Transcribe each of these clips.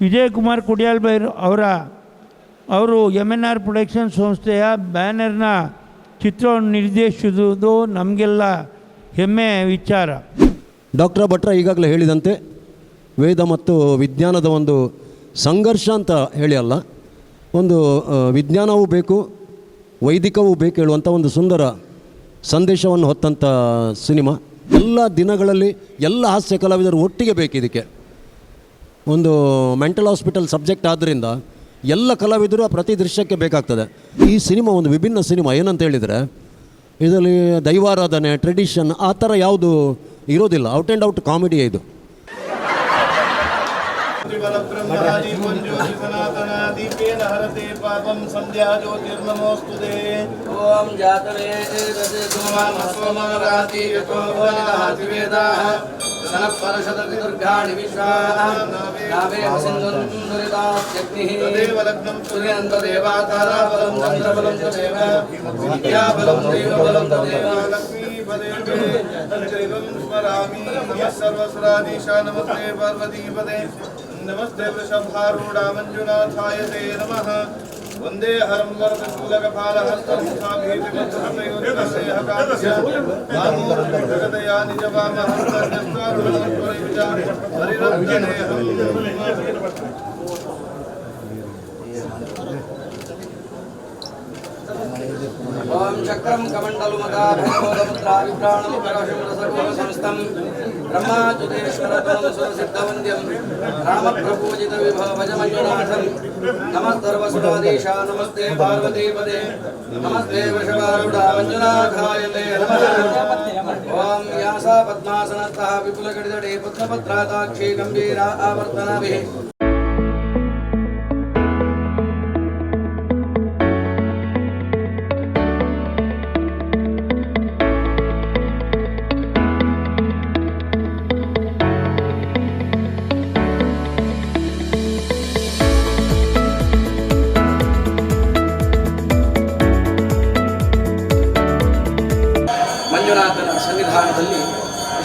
ವಿಜಯಕುಮಾರ್ ಕುಡಿಯಾಲ್ಬೈರ್ ಅವರ, ಅವರು M N R production ಸಂಸ್ಥೆಯ ಬ್ಯಾನರ್ನ ಚಿತ್ರವನ್ನು ನಿರ್ದೇಶಿಸುವುದು ನಮಗೆಲ್ಲ ಹೆಮ್ಮೆ ವಿಚಾರ. ಡಾಕ್ಟರ್ ಭಟ್ರ ಈಗಾಗಲೇ ಹೇಳಿದಂತೆ ವೇದ ಮತ್ತು ವಿಜ್ಞಾನದ ಒಂದು ಸಂಘರ್ಷ ಅಂತ ಹೇಳಿ ಅಲ್ಲ, ಒಂದು ವಿಜ್ಞಾನವೂ ಬೇಕು, ವೈದಿಕವೂ ಬೇಕು ಹೇಳುವಂಥ ಒಂದು ಸುಂದರ ಸಂದೇಶವನ್ನು ಹೊತ್ತಂಥ ಸಿನಿಮಾ. ಎಲ್ಲ ದಿನಗಳಲ್ಲಿ ಎಲ್ಲ ಹಾಸ್ಯ ಕಲಾವಿದರು ಒಟ್ಟಿಗೆ ಬೇಕು ಇದಕ್ಕೆ. ಒಂದು ಮೆಂಟಲ್ ಹಾಸ್ಪಿಟಲ್ ಸಬ್ಜೆಕ್ಟ್ ಆದ್ದರಿಂದ ಎಲ್ಲ ಕಲಾವಿದರು ಆ ಪ್ರತಿ ದೃಶ್ಯಕ್ಕೆ ಬೇಕಾಗ್ತದೆ. ಈ ಸಿನಿಮಾ ಒಂದು ವಿಭಿನ್ನ ಸಿನಿಮಾ, ಏನಂತ ಹೇಳಿದರೆ, ಇದರಲ್ಲಿ ದೈವಾರಾಧನೆ ಟ್ರೆಡಿಷನ್ ಆ ಥರ ಯಾವುದು ಇರೋದಿಲ್ಲ. ಔಟ್ ಆ್ಯಂಡ್ ಔಟ್ ಕಾಮಿಡಿ ಇದು. त्रिबलब्रह्मणादीपं ज्योतिसनातनादीपेन हरते पापं सन्ध्या ज्योतिर्नमोऽस्तु ते ॐ जातवे सोमराति यतो भवनिदाः सनःपरशतविदुर्गाणि विश्वाः नावे सिन्धुन्दुरितात्यग्निः तदेव लग्नं सूर्यन्तदेवाताराबलं चन्द्रबलं तदेव विद्याबलं देवबलं तदेव लक्ष्मीपदे चैवं स्मरामि नमः सर्वस्वराधीशा नमस्ते पार्वतीपदे नमस्ते वृषभारूढा मञ्जुनाथाय ते नमः वन्दे हरं वरदशूलकपालहस्तमुखाभिजगदया निजवामहस्तस्वारुणस्वरिजा ఓం చక్రం కమండలు మతాభిప్రాణముఖరసంస్థం బ్రహ్మాచుతేశ్వరసిద్ధవంద్యం రామప్రపూజిత విభవజమంజునాథం నమస్సర్వసురాదేశా నమస్తే పార్వతీపదే. నమస్తే వృషభారుడామంజునాథాయ తే నమః. ఓం వ్యాస పద్మాసనస్థ విపులగడిదడే పద్మపత్రాతాక్షీ గంభీరా ఆవర్తనభిః.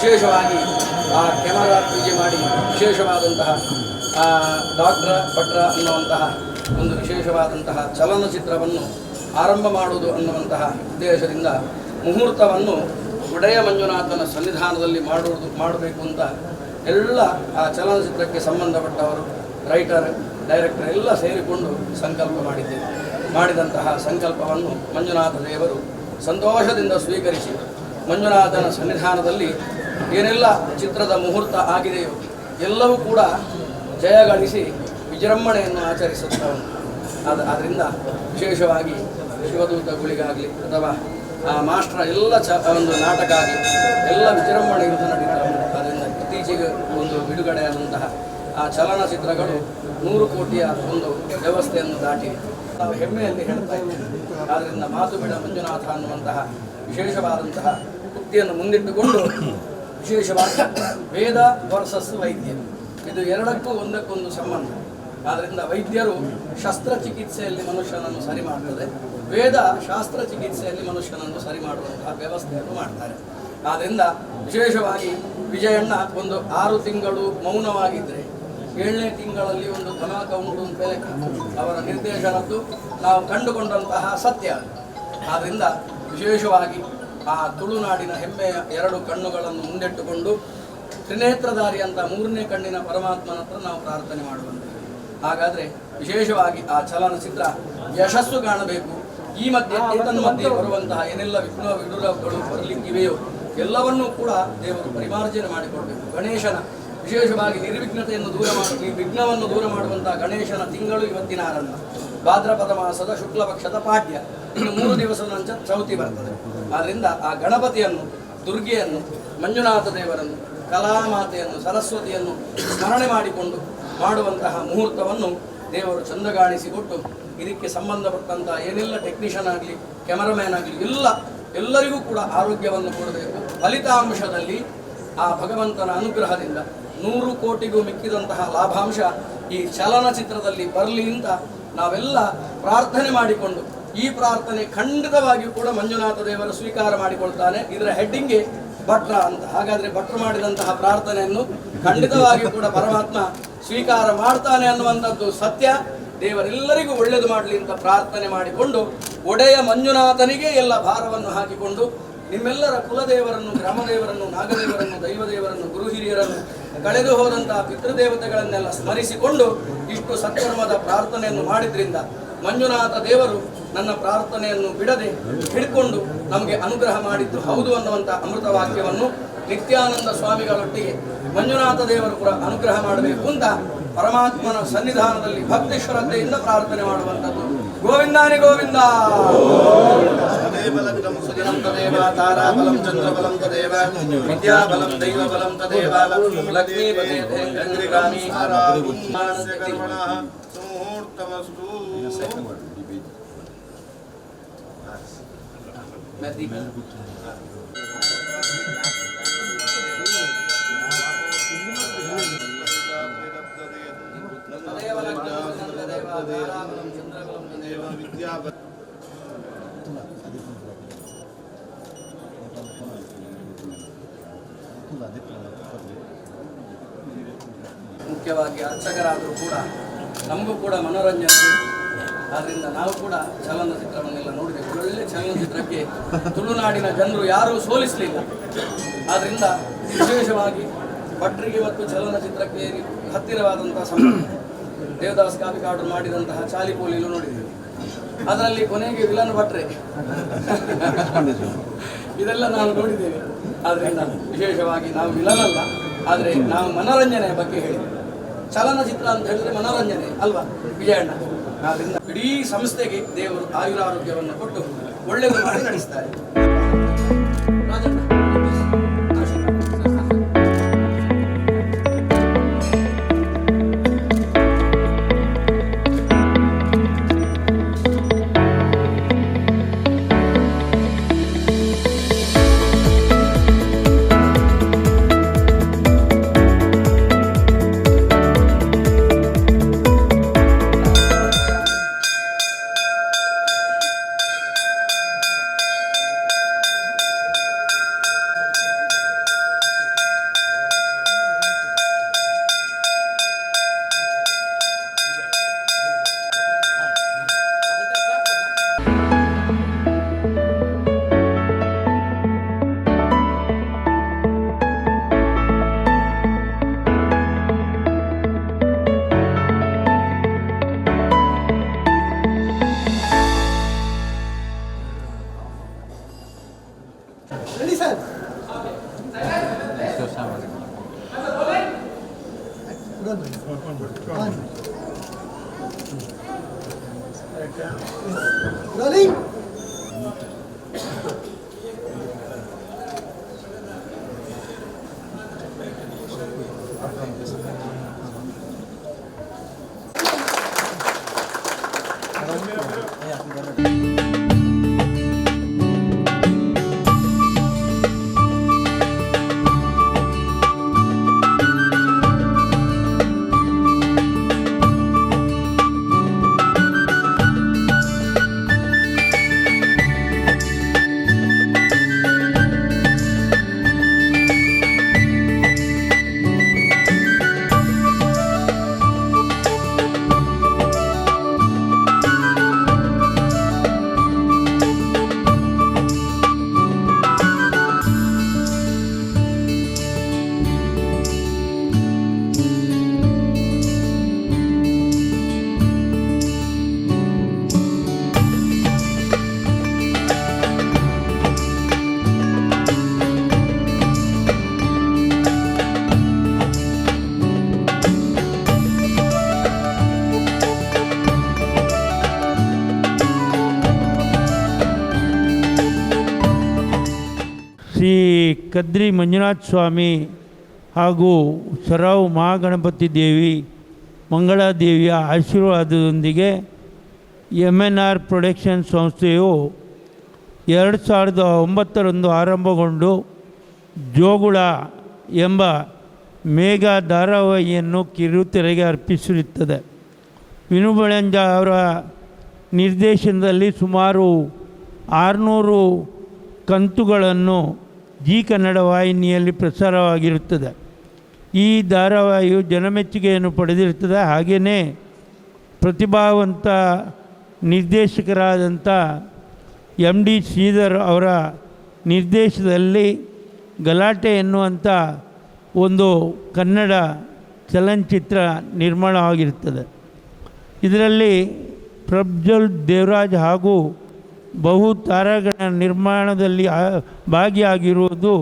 ವಿಶೇಷವಾಗಿ ಆ ಕ್ಯಾಮರಾ ಪೂಜೆ ಮಾಡಿ ವಿಶೇಷವಾದಂತಹ ಡಾಕ್ಟ್ರ, ಭಟ್ರ ಅನ್ನುವಂತಹ ಒಂದು ವಿಶೇಷವಾದಂತಹ ಚಲನಚಿತ್ರವನ್ನು ಆರಂಭ ಮಾಡುವುದು ಅನ್ನುವಂತಹ ಉದ್ದೇಶದಿಂದ ಮುಹೂರ್ತವನ್ನು ಒಡೆಯ ಮಂಜುನಾಥನ ಸನ್ನಿಧಾನದಲ್ಲಿ ಮಾಡುವುದು, ಮಾಡಬೇಕು ಅಂತ ಎಲ್ಲ ಆ ಚಲನಚಿತ್ರಕ್ಕೆ ಸಂಬಂಧಪಟ್ಟವರು, ರೈಟರ್, ಡೈರೆಕ್ಟರ್ ಎಲ್ಲ ಸೇರಿಕೊಂಡು ಸಂಕಲ್ಪ ಮಾಡಿದ್ದೇವೆ ಮಾಡಿದಂತಹ ಸಂಕಲ್ಪವನ್ನು ಮಂಜುನಾಥ ದೇವರು ಸಂತೋಷದಿಂದ ಸ್ವೀಕರಿಸಿ ಮಂಜುನಾಥನ ಸನ್ನಿಧಾನದಲ್ಲಿ ಏನೆಲ್ಲ ಚಿತ್ರದ ಮುಹೂರ್ತ ಆಗಿದೆಯೋ ಎಲ್ಲವೂ ಕೂಡ ಜಯಗಳಿಸಿ ವಿಜೃಂಭಣೆಯನ್ನು ಆಚರಿಸುತ್ತಾ ಉಂಟು. ಅದರಿಂದ ವಿಶೇಷವಾಗಿ ಶಿವದೂತಗಳಿಗಾಗಲಿ ಅಥವಾ ಆ ಮಾಸ್ಟರ್ ಎಲ್ಲ ಚ ಒಂದು ನಾಟಕ ಆಗಲಿ, ಎಲ್ಲ ವಿಜೃಂಭಣೆಯಿಂದ ನಡೀತಾ ಉಂಟು. ಅದರಿಂದ ಇತ್ತೀಚೆಗೆ ಒಂದು ಬಿಡುಗಡೆಯಾದಂತಹ ಆ ಚಲನಚಿತ್ರಗಳು ನೂರು ಕೋಟಿಯ ಒಂದು ವ್ಯವಸ್ಥೆಯನ್ನು ದಾಟಿ ನಾವು ಹೆಮ್ಮೆಯಲ್ಲಿ ಹೇಳ್ತಾ ಇದ್ದೇವೆ. ಆದ್ದರಿಂದ ಮಾತು ಬಿಡ ಮಂಜುನಾಥ ಅನ್ನುವಂತಹ ವಿಶೇಷವಾದಂತಹ ವೃತ್ತಿಯನ್ನು ಮುಂದಿಟ್ಟುಕೊಂಡು ವಿಶೇಷವಾಗಿ ವೇದ ವರ್ಸಸ್ ವೈದ್ಯ. ಇದು ಎರಡಕ್ಕೂ ಒಂದಕ್ಕೊಂದು ಸಂಬಂಧ. ಆದ್ದರಿಂದ ವೈದ್ಯರು ಶಸ್ತ್ರಚಿಕಿತ್ಸೆಯಲ್ಲಿ ಮನುಷ್ಯನನ್ನು ಸರಿ ಮಾಡ್ತದೆ. ವೇದ ಶಾಸ್ತ್ರಚಿಕಿತ್ಸೆಯಲ್ಲಿ ಮನುಷ್ಯನನ್ನು ಸರಿ ಮಾಡುವಂತಹ ವ್ಯವಸ್ಥೆಯನ್ನು ಮಾಡ್ತಾರೆ. ಆದ್ದರಿಂದ ವಿಶೇಷವಾಗಿ ವಿಜಯಣ್ಣ ಒಂದು ಆರು ತಿಂಗಳು ಮೌನವಾಗಿದ್ದರೆ ಏಳನೇ ತಿಂಗಳಲ್ಲಿ ಒಂದು ಧಮಾಕ ಉಂಟು ಅಂತ ಅವರ ನಿರ್ದೇಶನದ್ದು ನಾವು ಕಂಡುಕೊಂಡಂತಹ ಸತ್ಯ. ಆದ್ದರಿಂದ ವಿಶೇಷವಾಗಿ ಆ ತುಳುನಾಡಿನ ಹೆಮ್ಮೆಯ ಎರಡು ಕಣ್ಣುಗಳನ್ನು ಮುಂದಿಟ್ಟುಕೊಂಡು ತ್ರಿನೇತ್ರಧಾರಿ ಅಂತ ಮೂರನೇ ಕಣ್ಣಿನ ಪರಮಾತ್ಮನ ಹತ್ರ ನಾವು ಪ್ರಾರ್ಥನೆ ಮಾಡುವಂತೆ. ಹಾಗಾದ್ರೆ ವಿಶೇಷವಾಗಿ ಆ ಚಲನಚಿತ್ರ ಯಶಸ್ಸು ಕಾಣಬೇಕು. ಈ ಮಧ್ಯೆ ಏತನ್ ಮಧ್ಯೆ ಬರುವಂತಹ ಏನೆಲ್ಲ ವಿಘ್ನ ವಿಡುರಗಳು ಬರಲಿಕ್ಕಿವೆಯೋ ಎಲ್ಲವನ್ನೂ ಕೂಡ ದೇವರು ಪರಿಮಾರ್ಜನೆ ಮಾಡಿಕೊಡಬೇಕು. ಗಣೇಶನ ವಿಶೇಷವಾಗಿ ನಿರ್ವಿಘ್ನತೆಯನ್ನು ದೂರ ಮಾಡಿ ವಿಘ್ನವನ್ನು ದೂರ ಮಾಡುವಂತಹ ಗಣೇಶನ ತಿಂಗಳು ಇವತ್ತಿನ ಆರಂಭ. ಭಾದ್ರಪದ ಮಾಸದ ಶುಕ್ಲ ಪಕ್ಷದ ಇನ್ನು ಮೂರು ದಿವಸದ ನಂತರ ಚೌತಿ ಬರ್ತದೆ. ಆದ್ದರಿಂದ ಆ ಗಣಪತಿಯನ್ನು, ದುರ್ಗೆಯನ್ನು, ಮಂಜುನಾಥ ದೇವರನ್ನು, ಕಲಾಮಾತೆಯನ್ನು, ಸರಸ್ವತಿಯನ್ನು ಸ್ಮರಣೆ ಮಾಡಿಕೊಂಡು ಮಾಡುವಂತಹ ಮುಹೂರ್ತವನ್ನು ದೇವರು ಚಂದಗಾಣಿಸಿಕೊಟ್ಟು ಇದಕ್ಕೆ ಸಂಬಂಧಪಟ್ಟಂತಹ ಏನೆಲ್ಲ ಟೆಕ್ನಿಷಿಯನ್ ಆಗಲಿ ಕ್ಯಾಮರಾಮ್ಯಾನ್ ಆಗಲಿ, ಎಲ್ಲ, ಎಲ್ಲರಿಗೂ ಕೂಡ ಆರೋಗ್ಯವನ್ನು ಕೊಡಬೇಕು. ಫಲಿತಾಂಶದಲ್ಲಿ ಆ ಭಗವಂತನ ಅನುಗ್ರಹದಿಂದ ನೂರು ಕೋಟಿಗೂ ಮಿಕ್ಕಿದಂತಹ ಲಾಭಾಂಶ ಈ ಚಲನಚಿತ್ರದಲ್ಲಿ ಬರಲಿ ಅಂತ ನಾವೆಲ್ಲ ಪ್ರಾರ್ಥನೆ ಮಾಡಿಕೊಂಡು ಈ ಪ್ರಾರ್ಥನೆ ಖಂಡಿತವಾಗಿಯೂ ಕೂಡ ಮಂಜುನಾಥ ದೇವರು ಸ್ವೀಕಾರ ಮಾಡಿಕೊಳ್ತಾನೆ. ಇದರ ಹೆಡ್ಡಿಂಗ್ಗೆ ಭಟ್ರ ಅಂತ. ಹಾಗಾದ್ರೆ ಭಟ್ರು ಮಾಡಿದಂತಹ ಪ್ರಾರ್ಥನೆಯನ್ನು ಖಂಡಿತವಾಗಿಯೂ ಕೂಡ ಪರಮಾತ್ಮ ಸ್ವೀಕಾರ ಮಾಡ್ತಾನೆ ಅನ್ನುವಂಥದ್ದು ಸತ್ಯ. ದೇವರೆಲ್ಲರಿಗೂ ಒಳ್ಳೆಯದು ಮಾಡಲಿ ಅಂತ ಪ್ರಾರ್ಥನೆ ಮಾಡಿಕೊಂಡು ಒಡೆಯ ಮಂಜುನಾಥನಿಗೆ ಎಲ್ಲ ಭಾರವನ್ನು ಹಾಕಿಕೊಂಡು ನಿಮ್ಮೆಲ್ಲರ ಕುಲದೇವರನ್ನು, ಗ್ರಾಮದೇವರನ್ನು, ನಾಗದೇವರನ್ನು, ದೈವದೇವರನ್ನು, ಗುರು ಹಿರಿಯರನ್ನು ಕಳೆದು ಹೋದಂತಹ ಪಿತೃದೇವತೆಗಳನ್ನೆಲ್ಲ ಸ್ಮರಿಸಿಕೊಂಡು ಇಷ್ಟು ಸತ್ಕರ್ಮದ ಪ್ರಾರ್ಥನೆಯನ್ನು ಮಾಡಿದ್ರಿಂದ ಮಂಜುನಾಥ ದೇವರು ನನ್ನ ಪ್ರಾರ್ಥನೆಯನ್ನು ಬಿಡದೆ ಹಿಡ್ಕೊಂಡು ನಮಗೆ ಅನುಗ್ರಹ ಮಾಡಿದ್ದು ಹೌದು ಅನ್ನುವಂಥ ಅಮೃತ ವಾಕ್ಯವನ್ನು ನಿತ್ಯಾನಂದ ಸ್ವಾಮಿಗಳೊಟ್ಟಿಗೆ ಮಂಜುನಾಥ ದೇವರು ಕೂಡ ಅನುಗ್ರಹ ಮಾಡಬೇಕು ಅಂತ ಪರಮಾತ್ಮನ ಸನ್ನಿಧಾನದಲ್ಲಿ ಭಕ್ತಿ ಶ್ರದ್ಧೆಯಿಂದ ಪ್ರಾರ್ಥನೆ ಮಾಡುವಂಥದ್ದು. ಗೋವಿಂದಾನಿ ಗೋವಿಂದ! సుజనం తదేవ ಮುಖ್ಯವಾಗಿ ಅರ್ಚಕರಾದರೂ ಕೂಡ ನಮಗೂ ಕೂಡ ಮನೋರಂಜನೆ ಬೇಕು. ಆದ್ರಿಂದ ನಾವು ಕೂಡ ಚಲನಚಿತ್ರವನ್ನೆಲ್ಲ ನೋಡಿದೆ ಒಳ್ಳೆ ಚಲನಚಿತ್ರಕ್ಕೆ ತುಳುನಾಡಿನ ಜನರು ಯಾರೂ ಸೋಲಿಸಲಿಲ್ಲ. ಆದ್ರಿಂದ ವಿಶೇಷವಾಗಿ ಭಟ್ರಿಗೆ ಇವತ್ತು ಚಲನಚಿತ್ರಕ್ಕೆ ಹತ್ತಿರವಾದಂತಹ ಸಂಬಂಧ. ದೇವದಾಸ್ ಕಾಪಿಕಾಡು ಮಾಡಿದಂತಹ ಚಾಲಿಪೋಲಿಲು ನೋಡಿದ್ದೇವೆ. ಅದರಲ್ಲಿ ಕೊನೆಗೆ ವಿಲನ್ ಭಟ್ರೆ. ಇದೆಲ್ಲ ನಾವು ನೋಡಿದ್ದೇವೆ ಆದ್ರಿಂದ ವಿಶೇಷವಾಗಿ ನಾವು ವಿಲನ್ ಅಲ್ಲ, ಆದರೆ ನಾವು ಮನೋರಂಜನೆಯ ಬಗ್ಗೆ ಹೇಳಿದ್ದೇವೆ. ಚಲನಚಿತ್ರ ಅಂತ ಹೇಳಿದ್ರೆ ಮನೋರಂಜನೆ ಅಲ್ವಾ, ವಿಜಯಣ್ಣ? ಇಡೀ ಸಂಸ್ಥೆಗೆ ದೇವರು ಆಯುರಾರೋಗ್ಯವನ್ನು ಕೊಟ್ಟು ಒಳ್ಳೆಯದು ಮಾಡಿ ನಡೆಸ್ತಾರೆ. Ready, sir? So, Shama. One minute. One minute. One minute. Kadri Manjunatha Swamy ಹಾಗೂ ಸರಾವ್ ಮಹಾಗಣಪತಿ ದೇವಿ ಮಂಗಳಾದೇವಿಯ ಆಶೀರ್ವಾದದೊಂದಿಗೆ ಎಂ ಎನ್ ಆರ್ ಪ್ರೊಡಕ್ಷನ್ ಸಂಸ್ಥೆಯು ಎರಡು ಸಾವಿರದ ಒಂಬತ್ತರಂದು ಆರಂಭಗೊಂಡು ಜೋಗುಳ ಎಂಬ ಮೇಘ ಧಾರಾವಾಹಿಯನ್ನು ಕಿರುತೆರೆಗೆ ಅರ್ಪಿಸಿರುತ್ತದೆ ವಿನು ಬೆಳಂಜ ಅವರ ನಿರ್ದೇಶನದಲ್ಲಿ ಸುಮಾರು ಆರುನೂರು ಕಂತುಗಳನ್ನು ಜಿ ಕನ್ನಡ ವಾಹಿನಿಯಲ್ಲಿ ಪ್ರಸಾರವಾಗಿರುತ್ತದೆ. ಈ ಧಾರಾವಾಹಿಯು ಜನಮೆಚ್ಚುಗೆಯನ್ನು ಪಡೆದಿರುತ್ತದೆ. ಹಾಗೆಯೇ ಪ್ರತಿಭಾವಂತ ನಿರ್ದೇಶಕರಾದಂಥ ಎಂ ಡಿ ಶ್ರೀಧರ್ ಅವರ ನಿರ್ದೇಶದಲ್ಲಿ ಗಲಾಟೆ ಎನ್ನುವಂಥ ಒಂದು ಕನ್ನಡ ಚಲನಚಿತ್ರ ನಿರ್ಮಾಣವಾಗಿರುತ್ತದೆ. ಇದರಲ್ಲಿ ಪ್ರಜ್ವಲ್ ದೇವರಾಜ್ ಹಾಗೂ ಬಹು ತಾರಾಗಣ ನಿರ್ಮಾಣದಲ್ಲಿ ಭಾಗಿಯಾಗಿರುವುದು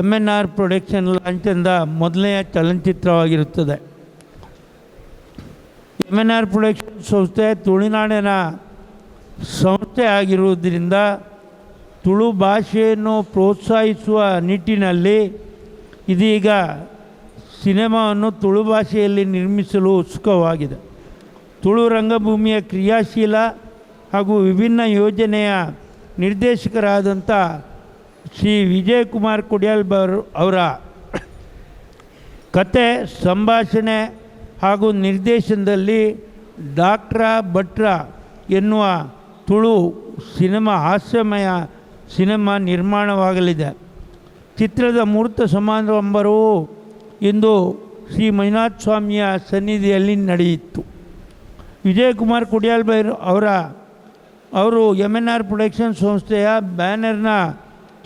ಎಂ ಎನ್ ಆರ್ ಪ್ರೊಡಕ್ಷನ್ ಲಾಂಛನದ ಮೊದಲನೆಯ ಚಲನಚಿತ್ರವಾಗಿರುತ್ತದೆ. ಎಂ ಎನ್ ಆರ್ ಪ್ರೊಡಕ್ಷನ್ ಸಂಸ್ಥೆ ತುಳುನಾಡಿನ ಸಂಸ್ಥೆ ಆಗಿರುವುದರಿಂದ ತುಳು ಭಾಷೆಯನ್ನು ಪ್ರೋತ್ಸಾಹಿಸುವ ನಿಟ್ಟಿನಲ್ಲಿ ಇದೀಗ ಸಿನಿಮಾವನ್ನು ತುಳು ಭಾಷೆಯಲ್ಲಿ ನಿರ್ಮಿಸಲು ಉತ್ಸುಕವಾಗಿದೆ. ತುಳು ರಂಗಭೂಮಿಯ ಕ್ರಿಯಾಶೀಲ ಹಾಗೂ ವಿಭಿನ್ನ ಯೋಜನೆಯ ನಿರ್ದೇಶಕರಾದಂಥ ಶ್ರೀ ವಿಜಯಕುಮಾರ್ ಕುಡಿಯಲ್ಬರ್ ಅವರ ಕತೆ, ಸಂಭಾಷಣೆ ಹಾಗೂ ನಿರ್ದೇಶನದಲ್ಲಿ ಡಾಕ್ಟ್ರ ಭಟ್ರ ಎನ್ನುವ ತುಳು ಸಿನಿಮಾ, ಹಾಸ್ಯಮಯ ಸಿನಿಮಾ ನಿರ್ಮಾಣವಾಗಲಿದೆ. ಚಿತ್ರದ ಮೂರ್ತ ಸಮಾರಂಭವು ಇಂದು ಶ್ರೀ ಮಂಜುನಾಥ ಸ್ವಾಮಿಯ ಸನ್ನಿಧಿಯಲ್ಲಿ ನಡೆಯಿತು. ವಿಜಯಕುಮಾರ್ ಕುಡಿಯಾಲ್ಬೈರ್ ಅವರ ಅವರು ಎಂ ಎನ್ ಆರ್ ಪ್ರೊಡಕ್ಷನ್ ಸಂಸ್ಥೆಯ ಬ್ಯಾನರ್ನ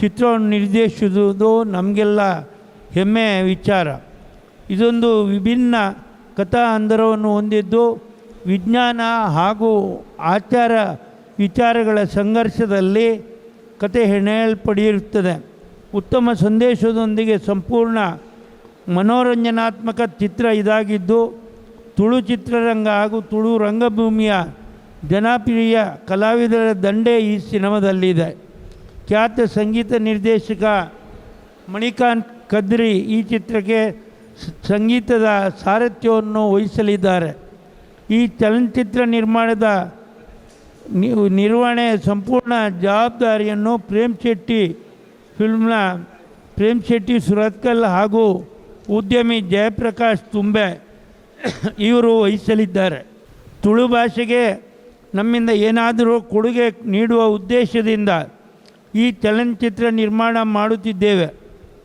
ಚಿತ್ರವನ್ನು ನಿರ್ದೇಶಿಸುವುದು ನಮಗೆಲ್ಲ ಹೆಮ್ಮೆಯ ವಿಚಾರ. ಇದೊಂದು ವಿಭಿನ್ನ ಕಥಾ ಅಂದರವನ್ನು ಹೊಂದಿದ್ದು, ವಿಜ್ಞಾನ ಹಾಗೂ ಆಚಾರ ವಿಚಾರಗಳ ಸಂಘರ್ಷದಲ್ಲಿ ಕತೆ ಹೆಣೆಯಲ್ಪಡಿರುತ್ತದೆ. ಉತ್ತಮ ಸಂದೇಶದೊಂದಿಗೆ ಸಂಪೂರ್ಣ ಮನೋರಂಜನಾತ್ಮಕ ಚಿತ್ರ ಇದಾಗಿದ್ದು, ತುಳು ಚಿತ್ರರಂಗ ಹಾಗೂ ತುಳು ರಂಗಭೂಮಿಯ ಜನಪ್ರಿಯ ಕಲಾವಿದರ ದಂಡೆ ಈ ಸಿನಿಮಾದಲ್ಲಿದೆ. ಖ್ಯಾತ ಸಂಗೀತ ನಿರ್ದೇಶಕ ಮಣಿಕಾಂತ್ ಕದ್ರಿ ಈ ಚಿತ್ರಕ್ಕೆ ಸಂಗೀತದ ಸಾರಥ್ಯವನ್ನು ವಹಿಸಲಿದ್ದಾರೆ. ಈ ಚಲನಚಿತ್ರ ನಿರ್ಮಾಣದ ನಿರ್ವಹಣೆ ಸಂಪೂರ್ಣ ಜವಾಬ್ದಾರಿಯನ್ನು ಪ್ರೇಮ್ ಶೆಟ್ಟಿ ಫಿಲ್ಮ್ನ ಪ್ರೇಮ್ ಶೆಟ್ಟಿ ಸುರತ್ಕಲ್ ಹಾಗೂ ಉದ್ಯಮಿ ಜಯಪ್ರಕಾಶ್ ತುಂಬೆ ಇವರು ವಹಿಸಲಿದ್ದಾರೆ. ತುಳು ಭಾಷೆಗೆ ನಮ್ಮಿಂದ ಏನಾದರೂ ಕೊಡುಗೆ ನೀಡುವ ಉದ್ದೇಶದಿಂದ ಈ ಚಲನಚಿತ್ರ ನಿರ್ಮಾಣ ಮಾಡುತ್ತಿದ್ದೇವೆ.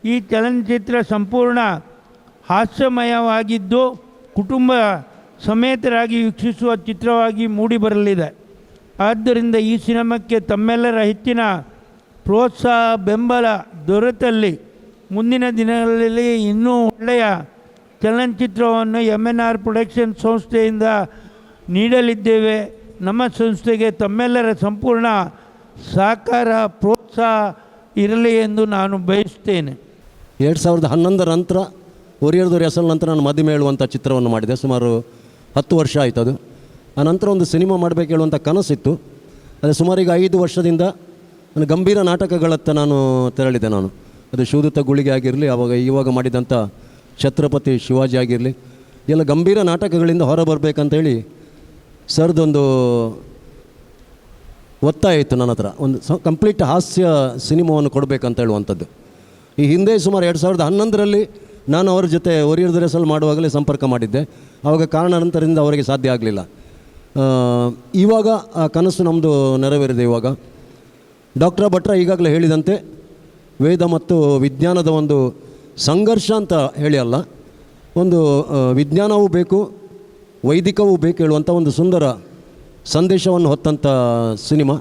ಈ ಚಲನಚಿತ್ರ ಸಂಪೂರ್ಣ ಹಾಸ್ಯಮಯವಾಗಿದ್ದು ಕುಟುಂಬ ಸಮೇತರಾಗಿ ವೀಕ್ಷಿಸುವ ಚಿತ್ರವಾಗಿ ಮೂಡಿಬರಲಿದೆ. ಆದ್ದರಿಂದ ಈ ಸಿನಿಮಾಕ್ಕೆ ತಮ್ಮೆಲ್ಲರ ಹೆಚ್ಚಿನ ಪ್ರೋತ್ಸಾಹ, ಬೆಂಬಲ ದೊರೆತಲ್ಲಿ ಮುಂದಿನ ದಿನಗಳಲ್ಲಿ ಇನ್ನೂ ಒಳ್ಳೆಯ ಚಲನಚಿತ್ರವನ್ನು ಎಂ ಎನ್ ಆರ್ ಪ್ರೊಡಕ್ಷನ್ ಸಂಸ್ಥೆಯಿಂದ ನೀಡಲಿದ್ದೇವೆ. ನಮ್ಮ ಸಂಸ್ಥೆಗೆ ತಮ್ಮೆಲ್ಲರ ಸಂಪೂರ್ಣ ಸಹಕಾರ, ಪ್ರೋತ್ಸಾಹ ಇರಲಿ ಎಂದು ನಾನು ಬಯಸ್ತೇನೆ. ಎರಡು ಸಾವಿರದ ಹನ್ನೊಂದರ ನಂತರ ಒರಿಯರ್ದವ್ರ ಹೆಸರು ನಂತರ ನಾನು ಮದುವೆ ಹೇಳುವಂಥ ಚಿತ್ರವನ್ನು ಮಾಡಿದೆ. ಸುಮಾರು ಹತ್ತು ವರ್ಷ ಆಯಿತು ಅದು. ಆ ನಂತರ ಒಂದು ಸಿನಿಮಾ ಮಾಡಬೇಕು ಹೇಳುವಂಥ ಕನಸಿತ್ತು. ಅದೇ ಸುಮಾರು ಈಗ ಐದು ವರ್ಷದಿಂದ ನಾನು ಗಂಭೀರ ನಾಟಕಗಳತ್ತ ನಾನು ತೆರಳಿದೆ ನಾನು. ಅದು ಶೂದುತ ಗುಳಿಗೆ ಆಗಿರಲಿ, ಅವಾಗ ಇವಾಗ ಮಾಡಿದಂಥ ಛತ್ರಪತಿ ಶಿವಾಜಿ ಆಗಿರಲಿ, ಎಲ್ಲ ಗಂಭೀರ ನಾಟಕಗಳಿಂದ ಹೊರ ಬರಬೇಕಂತೇಳಿ ಸರ್ದೊಂದು ಒತ್ತಾಯ ಇತ್ತು ನನ್ನ ಹತ್ರ. ಒಂದು ಸ ಕಂಪ್ಲೀಟ್ ಹಾಸ್ಯ ಸಿನಿಮಾವನ್ನು ಕೊಡಬೇಕಂತ ಹೇಳುವಂಥದ್ದು. ಈ ಹಿಂದೆ ಸುಮಾರು ಎರಡು ಸಾವಿರದ ಹನ್ನೊಂದರಲ್ಲಿ ನಾನು ಅವ್ರ ಜೊತೆ ಒರಿಯರ್ ದೊರೆಸಲ್ ಮಾಡುವಾಗಲೇ ಸಂಪರ್ಕ ಮಾಡಿದ್ದೆ. ಆವಾಗ ಕಾರಣಾನಂತರದಿಂದ ಅವರಿಗೆ ಸಾಧ್ಯ ಆಗಲಿಲ್ಲ. ಇವಾಗ ಆ ಕನಸು ನಮ್ಮದು ನೆರವೇರಿದೆ ಇವಾಗ. ಡಾಕ್ಟರ್ ಭಟ್ರ ಈಗಾಗಲೇ ಹೇಳಿದಂತೆ ವೇದ ಮತ್ತು ವಿಜ್ಞಾನದ ಒಂದು ಸಂಘರ್ಷ ಅಂತ ಹೇಳಿ ಅಲ್ಲ. ಒಂದು ವಿಜ್ಞಾನವೂ ಬೇಕು ವೈದಿಕವೂ ಬೇಕೇಳುವಂಥ ಒಂದು ಸುಂದರ ಸಂದೇಶವನ್ನು ಹೊತ್ತಂಥ ಸಿನಿಮಾ.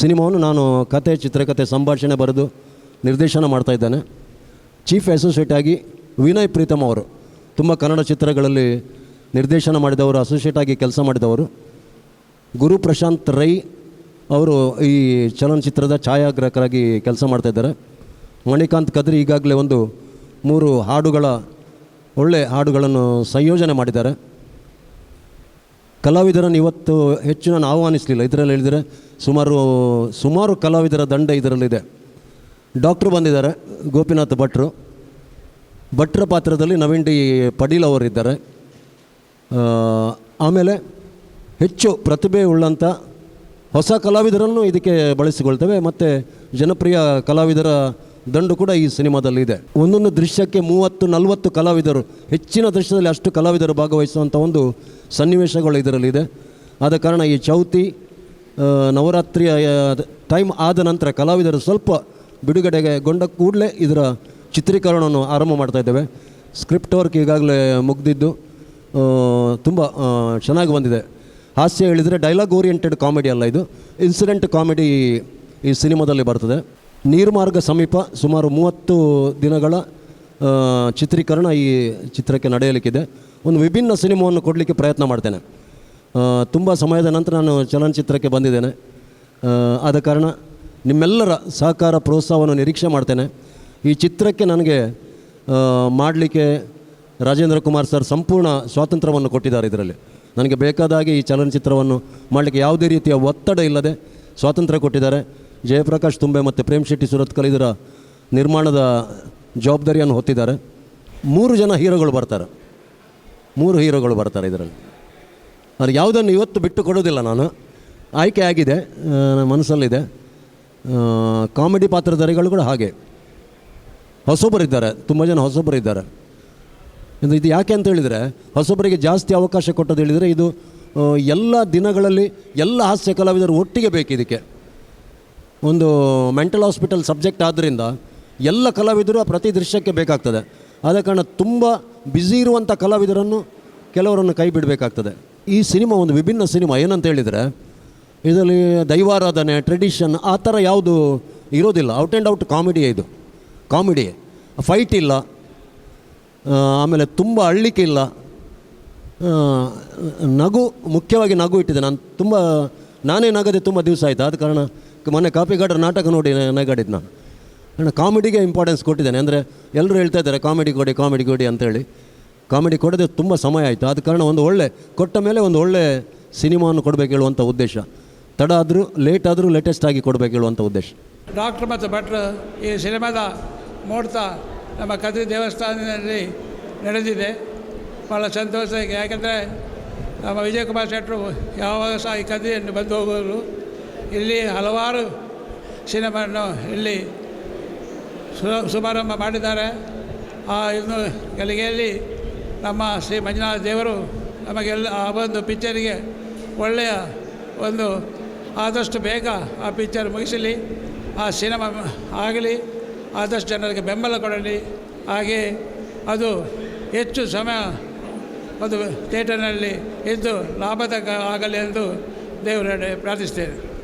ಸಿನಿಮಾವನ್ನು ನಾನು ಕತೆ ಚಿತ್ರಕಥೆ, ಸಂಭಾಷಣೆ ಬರೆದು ನಿರ್ದೇಶನ ಮಾಡ್ತಾ ಇದ್ದೇನೆ. ಚೀಫ್ ಅಸೋಸಿಯೇಟ್ ಆಗಿ ವಿನಯ್ ಪ್ರೀತಮ್ ಅವರು, ತುಂಬ ಕನ್ನಡ ಚಿತ್ರಗಳಲ್ಲಿ ನಿರ್ದೇಶನ ಮಾಡಿದವರು ಅಸೋಸಿಯೇಟ್ ಆಗಿ ಕೆಲಸ ಮಾಡಿದವರು. ಗುರು ಪ್ರಶಾಂತ್ ರೈ ಅವರು ಈ ಚಲನಚಿತ್ರದ ಛಾಯಾಗ್ರಾಹಕರಾಗಿ ಕೆಲಸ ಮಾಡ್ತಾಯಿದ್ದಾರೆ ಮಣಿಕಾಂತ್ ಕದ್ರಿ ಈಗಾಗಲೇ ಒಂದು ಮೂರು ಹಾಡುಗಳ, ಒಳ್ಳೆ ಹಾಡುಗಳನ್ನು ಸಂಯೋಜನೆ ಮಾಡಿದ್ದಾರೆ. ಕಲಾವಿದರನ್ನು ಇವತ್ತು ಹೆಚ್ಚು ನಾನು ಆಹ್ವಾನಿಸಲಿಲ್ಲ. ಇದರಲ್ಲಿ ಹೇಳಿದರೆ ಸುಮಾರು ಸುಮಾರು ಕಲಾವಿದರ ದಂಡ ಇದರಲ್ಲಿದೆ. ಡಾಕ್ಟ್ರು ಬಂದಿದ್ದಾರೆ, ಗೋಪಿನಾಥ್ ಭಟ್ರು. ಭಟ್ರ ಪಾತ್ರದಲ್ಲಿ ನವೀನ್ ಡಿ ಪಡೀಲ್ ಅವರಿದ್ದಾರೆ. ಆಮೇಲೆ ಹೆಚ್ಚು ಪ್ರತಿಭೆ ಉಳ್ಳಂಥ ಹೊಸ ಕಲಾವಿದರನ್ನು ಇದಕ್ಕೆ ಬಳಸಿಕೊಳ್ತೇವೆ. ಮತ್ತು ಜನಪ್ರಿಯ ಕಲಾವಿದರ ದಂಡು ಕೂಡ ಈ ಸಿನಿಮಾದಲ್ಲಿ ಇದೆ ಒಂದೊಂದು ದೃಶ್ಯಕ್ಕೆ ಮೂವತ್ತು, ನಲವತ್ತು ಕಲಾವಿದರು, ಹೆಚ್ಚಿನ ದೃಶ್ಯದಲ್ಲಿ ಅಷ್ಟು ಕಲಾವಿದರು ಭಾಗವಹಿಸುವಂಥ ಒಂದು ಸನ್ನಿವೇಶಗಳು ಇದರಲ್ಲಿದೆ. ಆದ ಕಾರಣ ಈ ಚೌತಿ ನವರಾತ್ರಿಯ ಟೈಮ್ ಆದ ನಂತರ ಕಲಾವಿದರು ಸ್ವಲ್ಪ ಬಿಡುಗಡೆಗೆ ಗೊಂಡ ಕೂಡಲೇ ಇದರ ಚಿತ್ರೀಕರಣವನ್ನು ಆರಂಭ ಮಾಡ್ತಾ ಇದ್ದೇವೆ. ಸ್ಕ್ರಿಪ್ಟ್ ವರ್ಕ್ ಈಗಾಗಲೇ ಮುಗ್ದಿದ್ದು ತುಂಬ ಚೆನ್ನಾಗಿ ಬಂದಿದೆ. ಹಾಸ್ಯ ಹೇಳಿದರೆ ಡೈಲಾಗ್ ಓರಿಯೆಂಟೆಡ್ ಕಾಮಿಡಿ ಅಲ್ಲ ಇದು. ಇನ್ಸಿಡೆಂಟ್ ಕಾಮಿಡಿ ಈ ಸಿನಿಮಾದಲ್ಲಿ ಬರ್ತದೆ. ನೀರ್ಮಾರ್ಗ ಸಮೀಪ ಸುಮಾರು ಮೂವತ್ತು ದಿನಗಳ ಚಿತ್ರೀಕರಣ ಈ ಚಿತ್ರಕ್ಕೆ ನಡೆಯಲಿಕ್ಕಿದೆ. ಒಂದು ವಿಭಿನ್ನ ಸಿನಿಮಾವನ್ನು ಕೊಡಲಿಕ್ಕೆ ಪ್ರಯತ್ನ ಮಾಡ್ತೇನೆ. ತುಂಬ ಸಮಯದ ನಂತರ ನಾನು ಚಲನಚಿತ್ರಕ್ಕೆ ಬಂದಿದ್ದೇನೆ. ಆದ ಕಾರಣ ನಿಮ್ಮೆಲ್ಲರ ಸಹಕಾರ ಪ್ರೋತ್ಸಾಹವನ್ನು ನಿರೀಕ್ಷೆ ಮಾಡ್ತೇನೆ. ಈ ಚಿತ್ರಕ್ಕೆ ನನಗೆ ಮಾಡಲಿಕ್ಕೆ ರಾಜೇಂದ್ರ ಕುಮಾರ್ ಸರ್ ಸಂಪೂರ್ಣ ಸ್ವಾತಂತ್ರ್ಯವನ್ನು ಕೊಟ್ಟಿದ್ದಾರೆ ಇದರಲ್ಲಿ. ನನಗೆ ಬೇಕಾದಾಗಿ ಈ ಚಲನಚಿತ್ರವನ್ನು ಮಾಡಲಿಕ್ಕೆ ಯಾವುದೇ ರೀತಿಯ ಒತ್ತಡ ಇಲ್ಲದೆ ಸ್ವಾತಂತ್ರ್ಯ ಕೊಟ್ಟಿದ್ದಾರೆ. ಜಯಪ್ರಕಾಶ್ ತುಂಬೆ ಮತ್ತು ಪ್ರೇಮ್ ಶೆಟ್ಟಿ ಸುರತ್ಕಲ್ ಇದರ ನಿರ್ಮಾಣದ ಜವಾಬ್ದಾರಿಯನ್ನು ಹೊತ್ತಿದ್ದಾರೆ. ಮೂರು ಜನ ಹೀರೋಗಳು ಬರ್ತಾರೆ. ಮೂರು ಹೀರೋಗಳು ಬರ್ತಾರೆ ಇದರಲ್ಲಿ. ಅದು ಯಾವುದನ್ನು ಇವತ್ತು ಬಿಟ್ಟು ಕೊಡೋದಿಲ್ಲ ನಾನು. ಆಯ್ಕೆ ಆಗಿದೆ ನನ್ನ ಮನಸ್ಸಲ್ಲಿದೆ. ಕಾಮಿಡಿ ಪಾತ್ರಧಾರಿಗಳು ಕೂಡ ಹಾಗೆ. ಹೊಸೊಬ್ಬರಿದ್ದಾರೆ ತುಂಬ ಜನ ಹೊಸೊಬ್ಬರಿದ್ದಾರೆ ಇದು ಇದು ಯಾಕೆ ಅಂತ ಹೇಳಿದರೆ ಹೊಸೊಬ್ಬರಿಗೆ ಜಾಸ್ತಿ ಅವಕಾಶ ಕೊಟ್ಟದ್ದು ಹೇಳಿದರೆ ಇದು ಎಲ್ಲ ದಿನಗಳಲ್ಲಿ ಎಲ್ಲ ಹಾಸ್ಯ ಕಲಾವಿದರು ಒಟ್ಟಿಗೆ ಬೇಕು ಇದಕ್ಕೆ ಒಂದು ಮೆಂಟಲ್ ಹಾಸ್ಪಿಟಲ್ ಸಬ್ಜೆಕ್ಟ್ ಆದ್ದರಿಂದ ಎಲ್ಲ ಕಲಾವಿದರು ಪ್ರತಿ ದೃಶ್ಯಕ್ಕೆ ಬೇಕಾಗ್ತದೆ. ಆದ ಕಾರಣ ತುಂಬ ಬ್ಯುಸಿ ಇರುವಂಥ ಕಲಾವಿದರನ್ನು ಕೆಲವರನ್ನು ಕೈ ಬಿಡಬೇಕಾಗ್ತದೆ. ಈ ಸಿನಿಮಾ ಒಂದು ವಿಭಿನ್ನ ಸಿನಿಮಾ. ಏನಂತ ಹೇಳಿದರೆ, ಇದರಲ್ಲಿ ದೈವಾರಾಧನೆ ಟ್ರೆಡಿಷನ್ ಆ ಥರ ಯಾವುದು ಇರೋದಿಲ್ಲ. ಔಟ್ ಆ್ಯಂಡ್ ಔಟ್ ಕಾಮಿಡಿಯೇ ಇದು. ಕಾಮಿಡಿ ಫೈಟ್ ಇಲ್ಲ. ಆಮೇಲೆ ತುಂಬ ಅಳ್ಳಿಕೆ ಇಲ್ಲ. ನಗು, ಮುಖ್ಯವಾಗಿ ನಗು ಇಟ್ಟಿದೆ. ನಾನು ತುಂಬ, ನಾನೇ ನಗದೆ ತುಂಬ ದಿವಸ ಆಯಿತು. ಆದ ಕಾರಣ ಮೊನ್ನೆ ಕಾಪಿಗಾಡರ ನಾಟಕ ನೋಡಿ ನಗಾಡಿದ್ದು ನಾನು. ನಾನು ಕಾಮಿಡಿಗೆ ಇಂಪಾರ್ಟೆನ್ಸ್ ಕೊಟ್ಟಿದ್ದೇನೆ. ಅಂದರೆ ಎಲ್ಲರೂ ಹೇಳ್ತಾ ಇದ್ದಾರೆ, ಕಾಮಿಡಿ ಕೊಡಿ ಕಾಮಿಡಿ ಕೊಡಿ ಅಂತೇಳಿ. ಕಾಮಿಡಿ ಕೊಡದೆ ತುಂಬ ಸಮಯ ಆಯಿತು. ಆದ ಕಾರಣ ಒಂದು ಒಳ್ಳೆ, ಕೊಟ್ಟ ಮೇಲೆ ಒಂದು ಒಳ್ಳೆ ಸಿನಿಮಾವನ್ನು ಕೊಡಬೇಕು ಹೇಳುವಂಥ ಉದ್ದೇಶ. ತಡ ಆದರೂ ಲೇಟ್ ಆದರೂ ಲೇಟೆಸ್ಟ್ ಆಗಿ ಕೊಡಬೇಕು ಹೇಳುವಂಥ ಉದ್ದೇಶ. ಡಾಕ್ಟ್ರ್ ಮತ್ತು ಭಟ್ರು, ಈ ಸಿನಿಮಾದ ಮುಹೂರ್ತ ನಮ್ಮ ಕದ್ರಿ ದೇವಸ್ಥಾನದಲ್ಲಿ ನಡೆದಿದೆ. ಭಾಳ ಸಂತೋಷ. ಯಾಕೆಂದರೆ ನಮ್ಮ ವಿಜಯಕುಮಾರ್ ಶೆಟ್ಟರು ಯಾವಾಗ ಸಹ ಈ ಕದ್ರಿಯನ್ನು ಬಂದು ಹೋಗೋರು? ಇಲ್ಲಿ ಹಲವಾರು ಸಿನಿಮಾವನ್ನು ಇಲ್ಲಿ ಶುಭಾರಂಭ ಮಾಡಿದ್ದಾರೆ. ಆ, ಇನ್ನು ಗಳಿಗೆಯಲ್ಲಿ ನಮ್ಮ ಶ್ರೀ ಮಂಜುನಾಥ ದೇವರು ನಮಗೆಲ್ಲ ಆ ಒಂದು ಪಿಕ್ಚರಿಗೆ ಒಳ್ಳೆಯ ಒಂದು ಆದಷ್ಟು ಬೇಗ ಆ ಪಿಕ್ಚರ್ ಮುಗಿಸಲಿ, ಆ ಸಿನಿಮಾ ಆಗಲಿ, ಆದಷ್ಟು ಜನರಿಗೆ ಬೆಂಬಲ ಕೊಡಲಿ. ಹಾಗೆ ಅದು ಹೆಚ್ಚು ಸಮಯ ಒಂದು ಥಿಯೇಟರ್ನಲ್ಲಿ ಇದ್ದು ಲಾಭದ ಆಗಲಿ ಎಂದು ದೇವರಡೆ ಪ್ರಾರ್ಥಿಸ್ತೇನೆ